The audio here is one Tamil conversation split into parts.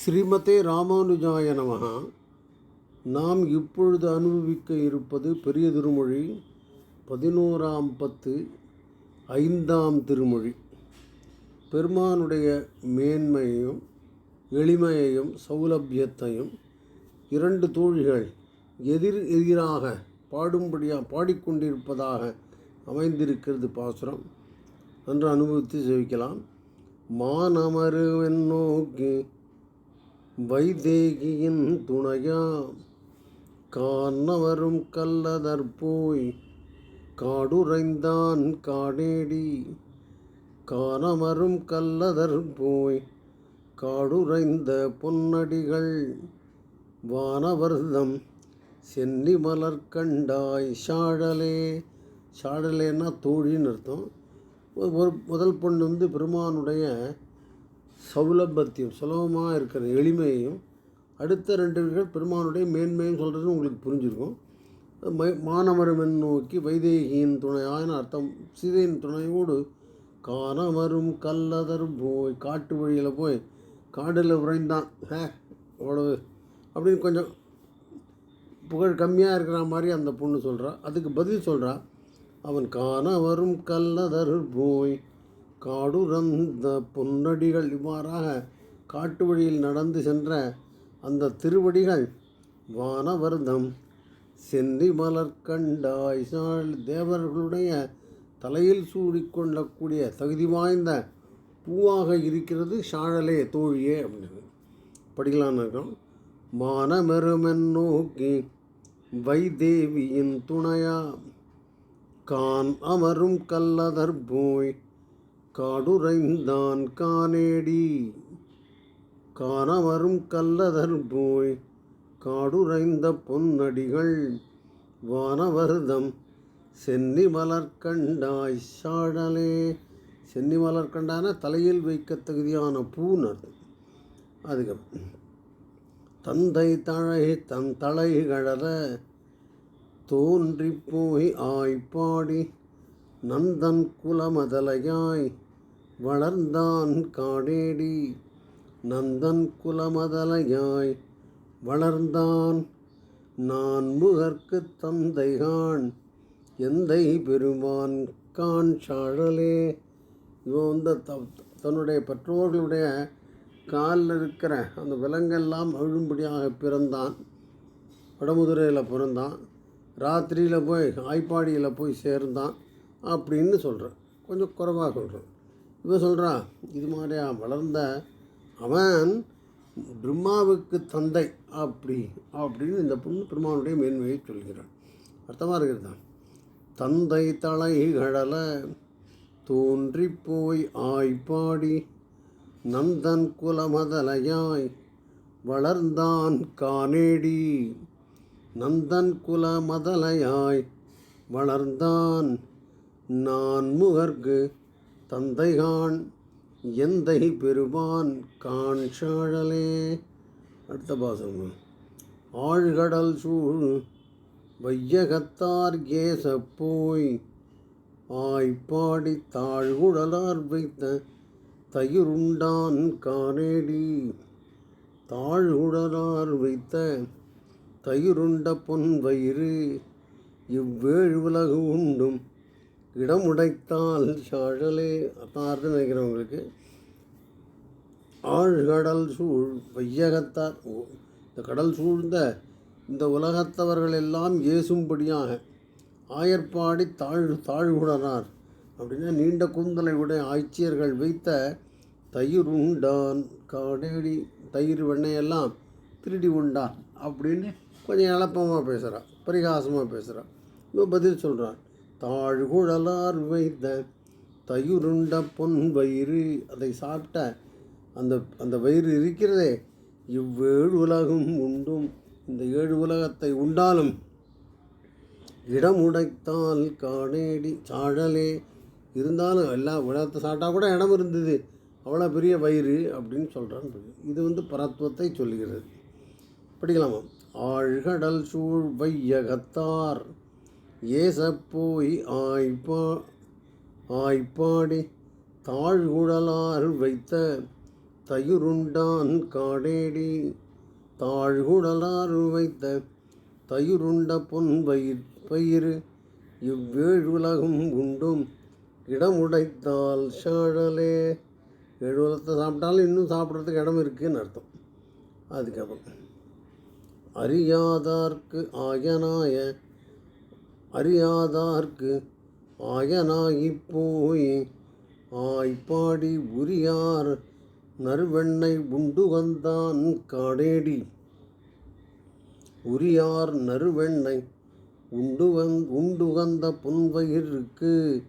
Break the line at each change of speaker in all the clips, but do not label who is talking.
ஸ்ரீமதே ராமானுஜாய நமகா நாம் இப்பொழுது அனுபவிக்க இருப்பது பெரிய திருமொழி பதினோராம் பத்து ஐந்தாம் திருமொழி. பெருமானுடைய மேன்மையையும் எளிமையையும் சௌலபியத்தையும் இரண்டு தோழிகள் எதிர் எதிராக பாடும்படியாக பாடிக்கொண்டிருப்பதாக அமைந்திருக்கிறது பாசுரம். என்று அனுபவித்து சேவிக்கலாம். மானமருவன் நோக்கி வைதேகியின் துணையா காணவரும் கல்லதற்போய் காடுரைந்தான் காடேடி. காணமரும் கல்லதற்போய் காடுரைந்த பொன்னடிகள் வானவர்தம் சென்னி மலர் கண்டாய் சாழலே. சாழலேன்னா தோழின்னு அர்த்தம். ஒரு முதல் பொண்ணு வந்து பெருமானுடைய சௌலபத்தியம் சுலபமாக இருக்கிற எளிமையையும் அடுத்த ரெண்டு பேர்கள் பெருமானுடைய மேன்மையும் சொல்கிறது உங்களுக்கு புரிஞ்சிருக்கும். மை- மானமருமென் நோக்கி வைதேகியின் துணையான்னு அர்த்தம் சீதையின் துணையோடு காணமரும் கல்லதர் போய் காட்டு வழியில் போய் காடில் உறைந்தான். ஹே அவ்வளவு. அப்படின்னு கொஞ்சம் புகழ் கம்மியாக இருக்கிற மாதிரி அந்த பொண்ணு சொல்கிறா அதுக்கு பதில் சொல்கிறா அவன் காண வரும் கல்லதர் போய் காடுரந்த பொன்னடிகள் இவ்வாறாக காட்டு வழியில் நடந்து சென்ற அந்த திருவடிகள் வானவர்தம். சென்னி மலர் கண்டாய் தேவர்களுடைய தலையில் சூடிக்கொள்ளக்கூடிய தகுதி வாய்ந்த பூவாக இருக்கிறது சாழலே தோழியே அப்படின்னு படிக்கலான்னு இருக்கோம் மானமெருமென் நோக்கி வைதேவியின் துணையா? கான் அமரும் கல்லதர் போய் காடுரைந்தான் கானேடி. காணவரும் கல்லதர் போய் காடுரைந்த பொன்னடிகள் வானவர்தம் சென்னி மலர் கண்டாய் சாழலே சென்னி மலர் கண்டான தலையில் வைக்க தகுதியான பூன்னு அர்த்தம் அதுக்கு தந்தை தழை தன் தலை கழற தோன்றி போய் ஆய்ப்பாடி. நந்தன் குலமதலையாய் வளர்ந்தான் காடேடி நந்தன் குலமதலையாய் வளர்ந்தான். நான் முகர்க்கு தந்தைகான் எந்தை பெருமான் கான் சாழலே. இவன் வந்து த- தன்னுடைய பெற்றோர்களுடைய காலில் இருக்கிற அந்த விலங்கெல்லாம் அழும்படியாக பிறந்தான். வடமுதுரையில் பிறந்தான். ராத்திரியில் போய் ஆய்ப்பாடியில் போய் சேர்ந்தான். அப்படின்னு சொல்கிறேன் கொஞ்சம் குறைவாக சொல்கிறேன் இவன் சொல்கிறான் இது மாதிரியா வளர்ந்த அவன் பிரம்மாவுக்கு தந்தை அப்படி அப்படின்னு இந்த பொண்ணு பிரம்மாவுடைய மேன்மையை சொல்கிறான் அர்த்தமாக இருக்கிறது தான் தந்தை தலை கடல தோன்றி போய் ஆய்ப்பாடி நந்தன் குலமதலையாய் வளர்ந்தான் கானேடி. நந்தன் குலமதலையாய் வளர்ந்தான் நான் முகர்க்கு தந்தைகான் எந்தை பெருமான் கான் சாழலே அடுத்த பாசம் ஆழ்கடல் சூழ் வையகத்தார் கேச ஆய்ப்பாடி தாழ்குழலார் வைத்த தயிருண்டான் காரேடி தாழ்குழலார் வைத்த தயிருண்ட பொன் வயிறு இவ்வேழு உலகு உண்டும் இடம் உடைத்தால் சாழலே. அத்தார்னு நினைக்கிறவங்களுக்கு ஆழ்கடல் சூழ் வையகத்தார். இந்த கடல் சூழ்ந்த இந்த உலகத்தவர்கள் எல்லாம் ஏசும்படியாக ஆயர்பாடி தாழ் தாழ்வுடனார். அப்படின்னா நீண்ட கூந்தலை உடைய ஆட்சியர்கள் வைத்த தயிர் உண்டான் காடேடி தயிர் வெண்ணையெல்லாம் திருடி உண்டான் அப்படின்னு கொஞ்சம் எளப்பமாக பேசுகிறான் பரிகாசமாக பேசுகிறான் இவன் பதில் சொல்கிறான் தாழ்குழலார் வைத்த தயிருண்ட பொன் வயிறு. அதை சாப்பிட்ட அந்த அந்த வயிறு இருக்கிறதே. இவ்வேழு உலகம் உண்டும் இந்த ஏழு உலகத்தை உண்டாலும் இடமுடைத்தால் காடேடி சாழலே. இருந்தாலும் எல்லா உலகத்தை சாப்பிட்டா கூட இடம் இருந்தது. அவ்வளோ பெரிய வயிறு அப்படின்னு சொல்கிறான் இது வந்து பரத்துவத்தை சொல்லுகிறது. படிக்கலாமா? ஆழ்கடல் சூழ் வையகத்தார். ஏசப்போய் ஆய்ப்பா ஆய்ப்பாடி தாழ்குடலார் வைத்த தயிருண்டான் காடேடி. தாழ்குடலார் வைத்த தயிருண்ட பொன் பயிர் பயிர் இவ்வேழுலகும் உண்டும் இடமுடைத்தால் சாழலே. ஏழு உலகத்தை சாப்பிட்டாலும் இன்னும் சாப்பிட்றதுக்கு இடம் இருக்குன்னு அர்த்தம். அதுக்கப்புறம் அறியாதார்க்கு ஆயனாய அறியாதார்க்கு ஆயனாகிப் போய். ஆய்ப்பாடி உரியார் நறுவெண்ணை உண்டு வந்தான் காடேடி உரியார் நறுவெண்ணை உண்டு வந் உண்டு வந்த புன்வயிருக்கு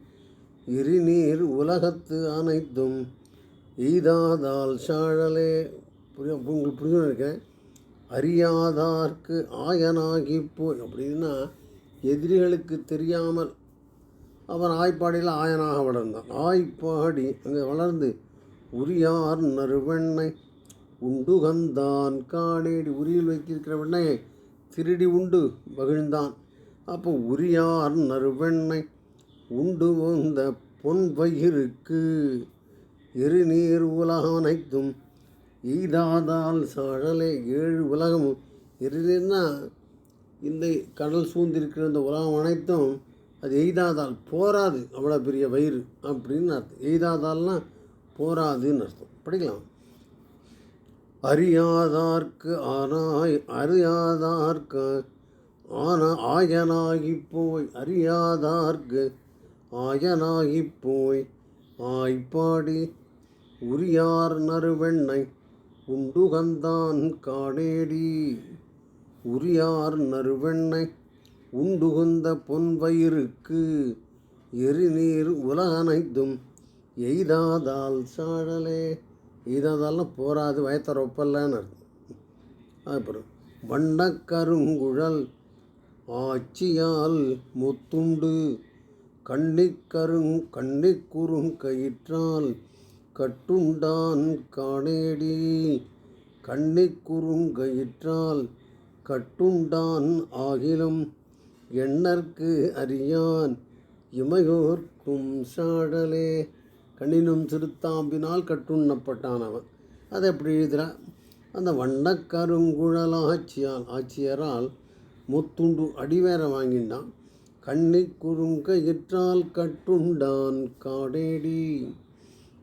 இருநீர் உலகத்து அனைத்தும் ஈதாதால் சாழலே. புரிய உங்களுக்கு புரிஞ்சு இருக்கேன் அறியாதார்க்கு ஆயனாகி போய் அப்படின்னா எதிரிகளுக்கு தெரியாமல் அவன் ஆய்ப்பாடியில் ஆயனாக வளர்ந்தான். ஆய்ப்பாடி அங்கே வளர்ந்து உரியார் நறுவெண்ணை உண்டுகந்தான். காணேடி காடேடி உரியில் வைத்திருக்கிற வெண்ணையை திருடி உண்டு மகிழ்ந்தான். அப்போ உரியார் நறுவெண்ணை உண்டு வந்த பொன் பயிருக்கு எரிநீர் உலகம் அனைத்தும் ஈதாதால் சழலே ஏழு உலகமும். எரிநீர்னா இந்த கடல் சூழ்ந்திருக்கிற இந்த உலகம் அனைத்தும் அது எய்தாதால் போராது. அவ்வளோ பெரிய வயிறு அப்படின்னு அர்த்தம். எய்தாதால்னா போராதுன்னு அர்த்தம். படிக்கலாம் அறியாதார்க்கு ஆனாய் அறியாதார்க்கு ஆனா ஆயனாகி போய் அறியாதார்க்கு ஆயனாகி போய் ஆய்ப்பாடி உரியார் நறுவெண்ணை உண்டுகந்தான் காடேடி உரியார் நறுவெண்ணை உண்டுகுந்த பொன்வயிருக்கு எரிநீர் உலகனைத்தும் எய்தாதால் சாழலே. எய்தாதால்னா போராது வயத்தர ஒப்பல்லன்னு அர்த்தம். அப்புறம் வண்ணக்கருங்குழல் ஆட்சியால் முத்துண்டு கண்ணிக்கருங் கண்ணிக்குறும் கயிற்றால் கட்டுண்டான் காணேடி. கண்ணிக்குறுங்கயிற்றால் கட்டுண்டான் ஆகிலும் எண்ணற்கு அறியான் இமையோர்க்கும் சாடலே. கண்ணினும் சிறுத்தாம்பினால் கட்டுண்ணப்பட்டான் அவன். அதை எப்படி எழுதுகிறான் அந்த வண்ணக்கருங்குழல் ஆட்சியால் ஆட்சியரால் முத்துண்டு அடிவேற வாங்கிண்டான். கண்ணி குறுங்கயிற்றால் கட்டுண்டான் காடேடி.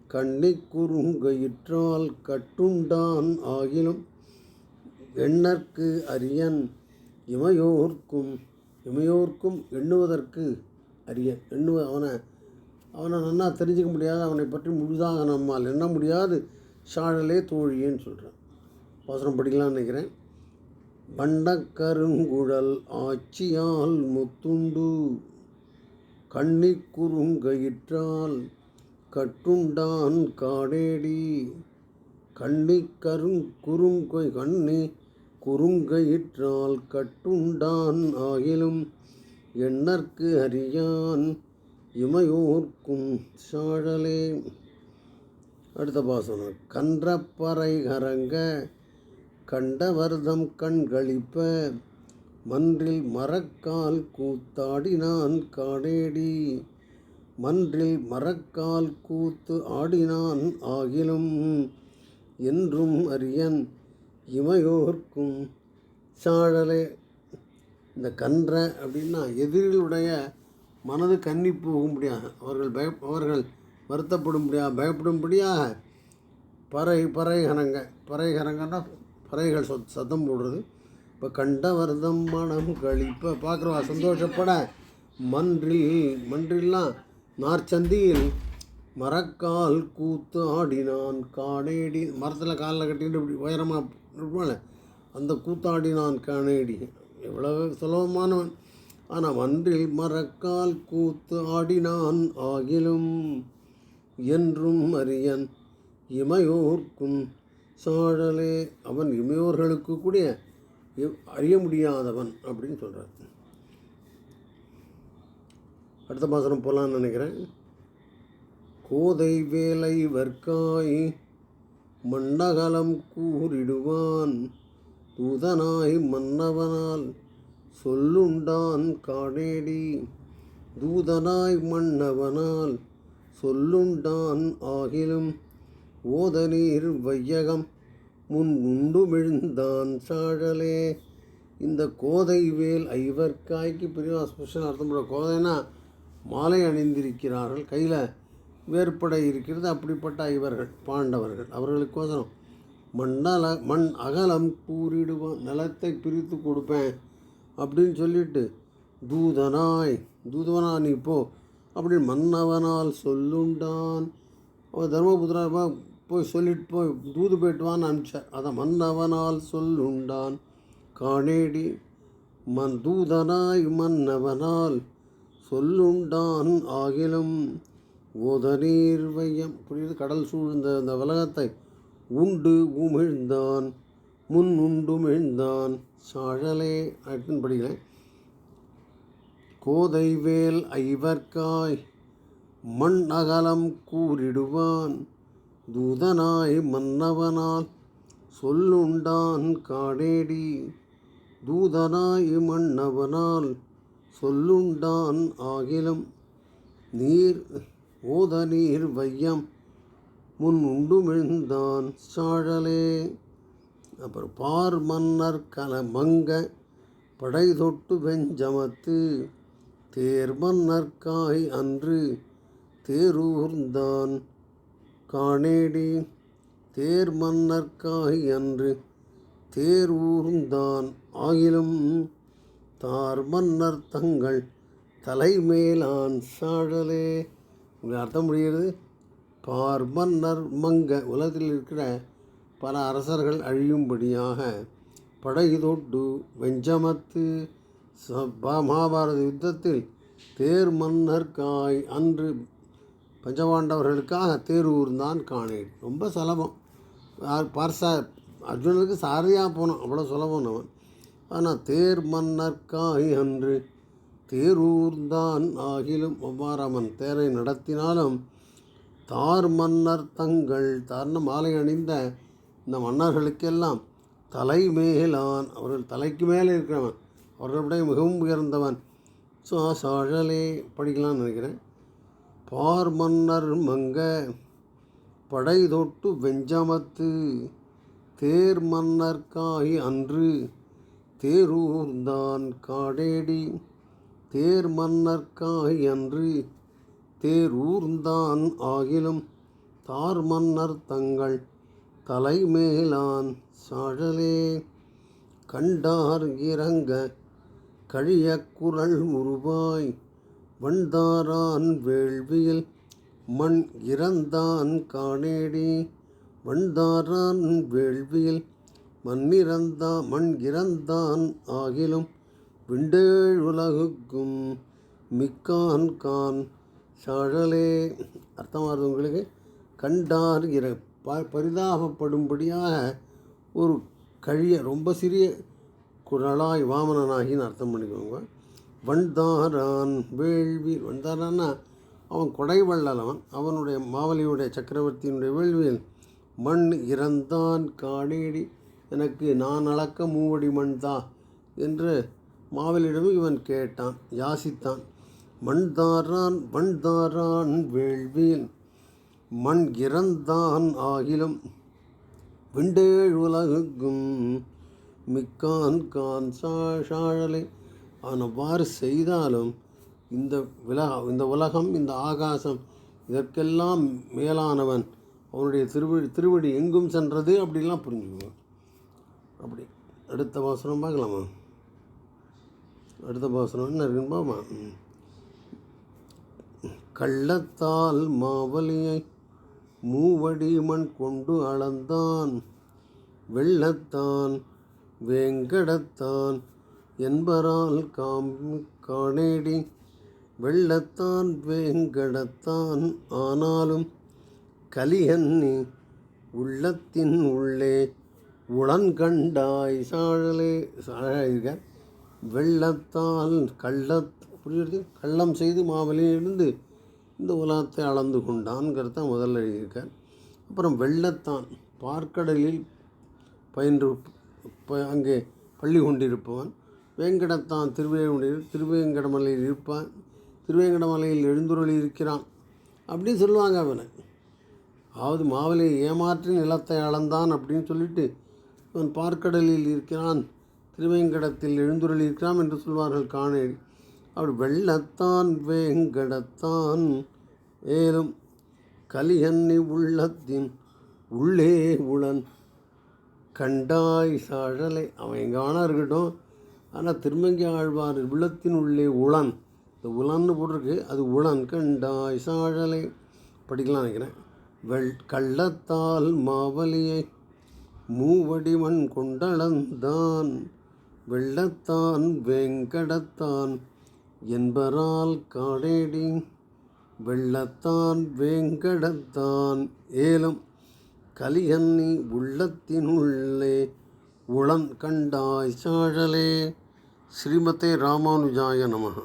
கண்ணி குறுங்கயிற்றால் கட்டுண்டான் ஆகிலும் எண்ணற்கு அரியன் இமையோர்க்கும் இமையோர்க்கும் எண்ணுவதற்கு அரியன். எண்ணுவ அவனை அவனை நன்னா தெரிஞ்சுக்க முடியாது அவனை பற்றி முழுதாக நம்மால் எண்ண முடியாது. சாழலே தோழியேன்னு சொல்கிறேன் வசனம் படிக்கலாம்னு நினைக்கிறேன். பண்டக்கருங்குழல் ஆட்சியால் முத்துண்டு கண்ணி குறுங்கயிற்றால் கட்டுண்டான் காடேடி. கண்ணி கருங் குறுங்கொய் கண்ணி குறுங்கயிற்றால் கட்டுண்டான் ஆகிலும் எண்ணற்கு அறியான் இமையோர்க்கும் சாழலே. அடுத்த பாசனம். கன்றப்பறை கரங்க கண்டவர்தம் கண்களிப்ப மன்றில் மரக்கால் கூத்தாடினான் காடேடி. மன்றில் மரக்கால் கூத்து ஆடினான் ஆகிலும் என்றும் அரியன் இமையோர்க்கும் சாழலே. இந்த கன்ற அப்படின்னா எதிரிகளுடைய மனது கன்னி போகும்படியாக அவர்கள் பய அவர்கள் வருத்தப்படும்படியாக பயப்படும்படியாக பறை பறைகரங்க பறைகரங்கன்னா பறைகள் சொத் சத்தம் போடுறது. இப்போ கண்டவர்தம் மனம் கழிப்ப பார்க்குறவா சந்தோஷப்பட மன்றில் மன்றில்லாம் நார்ச்சந்தியில் மரக்கால் கூத்து ஆடினான் காடேடி மரத்தில் காலில் கட்டிட்டு இப்படி உயரமாக இருப்பாள் அந்த கூத்தாடி நான் காணேடி. எவ்வளவு சுலபமானவன். ஆனால் அன்றில் மரக்கால் கூத்து ஆடினான் ஆகிலும் என்றும் அறியன் இமையோர்க்கும் சாழலே. அவன் இமையோர்களுக்கு கூடிய அறிய முடியாதவன் அப்படின்னு சொல்கிறார் அடுத்த பாசனம் போகலான்னு நினைக்கிறேன். கோதை வேலை வர்க்காய் மண்டகலம் கூறிடுவான். தூதனாய் மன்னவனால் சொல்லுண்டான் காடேடி தூதனாய் மன்னவனால் சொல்லுண்டான் ஆகிலும் ஓதநீர் வையகம் முன் உண்டு விழுந்தான் சாழலே. இந்த கோதை வேல் ஐவர்காய்க்கு பெரிய ஸ்பெஷல் அர்த்தம் கோதைனா மாலை அணிந்திருக்கிறார்கள். கையில் வேறுபட இருக்கிறது. அப்படிப்பட்ட இவர்கள் பாண்டவர்கள். அவர்களுக்கோசரம் மண்ணல மண் அகலம் கூறிடுவான் நிலத்தை பிரித்து கொடுப்பேன் அப்படின்னு சொல்லிட்டு தூதனாய் தூதவனா நீ போ அப்படின்னு மன்னவனால் சொல்லுண்டான். அவன் தர்மபுத்திரா போய் சொல்லிட்டு போய் தூது போயிட்டுவான்னு அனுப்பிச்சார். அதை மன்னவனால் சொல்லுண்டான். காணேடி மன் தூதனாய் மன்னவனால் சொல்லுண்டான். ஆகிலும் ஓதநீர் வையம். புரியுது? கடல் சூழ்ந்த அந்த உலகத்தை உண்டு உமிழ்ந்தான் முன் உண்டு மிழ்ந்தான். சாழலே அப்படின்னு படிக்கிறேன். கோதைவேல் ஐவர்காய் மண் அகலம் கூறிடுவான். தூதனாய் மன்னவனால் சொல்லுண்டான் காடேடி. தூதனாய் மன்னவனால் சொல்லுண்டான் ஆகிலும் நீர் ஓத நீர் வையம் முன் உண்டு விழுந்தான் சாழலே. அப்புறம் பார் மன்னர் கலமங்க படை தொட்டு வெஞ்சமத்து தேர் மன்னர்காய் அன்று தேரூர்ந்தான் காணேடி. தேர் மன்னர்காய் அன்று தேர் ஊர்ந்தான் ஆகிலும் தார் மன்னர் தங்கள் தலைமேலான் சாழலே. உங்களுக்கு அர்த்தம் முடிகிறது பார்மன்னர் மங்க உலகத்தில் இருக்கிற பல அரசர்கள் அழியும்படியாக படை தொட்டு வெஞ்சமத்து ச- மகாபாரத யுத்தத்தில் தேர் மன்னர் காய் அன்று பஞ்சபாண்டவர்களுக்காக தேர் ஊர்ந்தான் காணேன். ரொம்ப சுலபம். யார் பார்சா அர்ஜுனனுக்கு சாரதியாக போனோம் அவ்வளோ சுலபம் அவன். ஆனால் தேர் மன்னர் காய் அன்று தேரூர்ந்தான் ஆகிலும் ஒவ்வாறாமன் தேரை நடத்தினாலும் தார் மன்னர் தங்கள் தார்ன மாலை அணிந்த இந்த மன்னர்களுக்கெல்லாம் தலைமேலான் அவர்கள் தலைக்கு மேலே இருக்கிறவன் அவர்களுடைய மிகவும் உயர்ந்தவன். ஸோ சாழலே படிக்கலாம்னு நினைக்கிறேன். பார் மன்னர் மங்க படை தொட்டு வெஞ்சமத்து தேர் மன்னர்காய் அன்று தேரூர்ந்தான் காடேடி. தேர் மன்னர்க்காய் அன்று தேரூர்ந்தான் ஆகிலும் தார் மன்னர் தங்கள் தலைமேலான் சாழலே கண்டார் இறங்க கழிய குரல் உருவாய் வண்டாரான் வேள்வியில் மண் இறந்தான் காணேடி வண்டாரான் வேள்வியில் மண்ணிறந்தா மண் இறந்தான் ஆகிலும் விண்டேழ் உலகுக்கும் மிக்கான் கான் சழலே. அர்த்தமாகுது உங்களுக்கு? கண்டார் இற ப பரிதாபப்படும்படியாக ஒரு கழிய ரொம்ப சிறிய குரலாய் வாமனனாகின்னு அர்த்தம் பண்ணிக்கோங்க. வண்டாரான் வேள்வி வண்டாரான்னா அவன் கொடை வள்ளலவன். அவனுடைய மாவலியுடைய சக்கரவர்த்தியினுடைய வேள்வியில் மண் இறந்தான் காணேடி எனக்கு நான் அளக்க மூவடி மண்தா என்று மாவலியிடம் இவன் கேட்டான் யாசித்தான் மண்தாரான் மண்தாரான் வேள்வியில் மண் இறந்தான் ஆகிலும் விண்டேழ் உலகுக்கும் மிக்கான் கான் சா- சாழலை. அவன் அவ்வாறு செய்தாலும் இந்த விலக இந்த உலகம் இந்த ஆகாசம் இதற்கெல்லாம் மேலானவன். அவனுடைய திருவடி திருவடி எங்கும் சென்றது? அப்படிலாம் புரிஞ்சுக்குவோம் அப்படி அடுத்த வாசனம் பார்க்கலாமா? அடுத்த பாசனம் என்ன இருக்குன்னு பாமா? கள்ளத்தால் மாவலியை மூவடி மண் கொண்டு அளந்தான். வெள்ளத்தான் வேங்கடத்தான் என்பரால் காம் காணேடி. வெள்ளத்தான் வேங்கடத்தான் ஆனாலும் கலியன்னி உள்ளத்தின் உள்ளே உளன்கண்டாய் சாழலே சாழக வெள்ளத்தால் கள்ளத் புரியுறது கள்ளம் செய்து மாவலியிலிருந்து இந்த உலகத்தை அளந்து கொண்டான்ங்கிறத முதல்ல எழுதியிருக்கார். அப்புறம் வெள்ளத்தான் பார்க்கடலில் பயின்று ப- அங்கே பள்ளி கொண்டிருப்பவன். வேங்கடத்தான் திருவேங்கட திருவேங்கடமலையில் இருப்பான். திருவேங்கடமலையில் எழுந்துருளி இருக்கிறான். அப்படின்னு சொல்லுவாங்க அவனை. அதாவது மாவலை ஏமாற்றி நிலத்தை அளந்தான் அப்படின்னு சொல்லிட்டு அவன் பார்க்கடலில் இருக்கிறான். திருவேங்கடத்தில் எழுந்துருள் இருக்கிறான் என்று சொல்வார்கள் காணேடி அப்படி வெள்ளத்தான் வேங்கடத்தான் மேலும் கலியன்னி உள்ளத்தின் உள்ளே உளன் கண்டாய் சாழலை. அவன் எங்கே வேணா இருக்கட்டும். ஆனால் திருமங்கி ஆழ்வார் உள்ளத்தின் உள்ளே உளன். இந்த உலன்னு போட்டிருக்கு. அது உளன் கண்டாய் சாழலை. படிக்கலாம் நினைக்கிறேன். வெள் கள்ளத்தால் மாவலியை மூவடி மண் கொண்டளந்தான். வெள்ளத்தான் வேங்கடத்தான் என்பரால் காடேடி. வெள்ளத்தான் வேங்கடத்தான் ஏலம் கலியன்னி உள்ளத்தினுள்ளே உளன் கண்டாய் சாழலே. ஸ்ரீமதே ராமானுஜாய நமகா.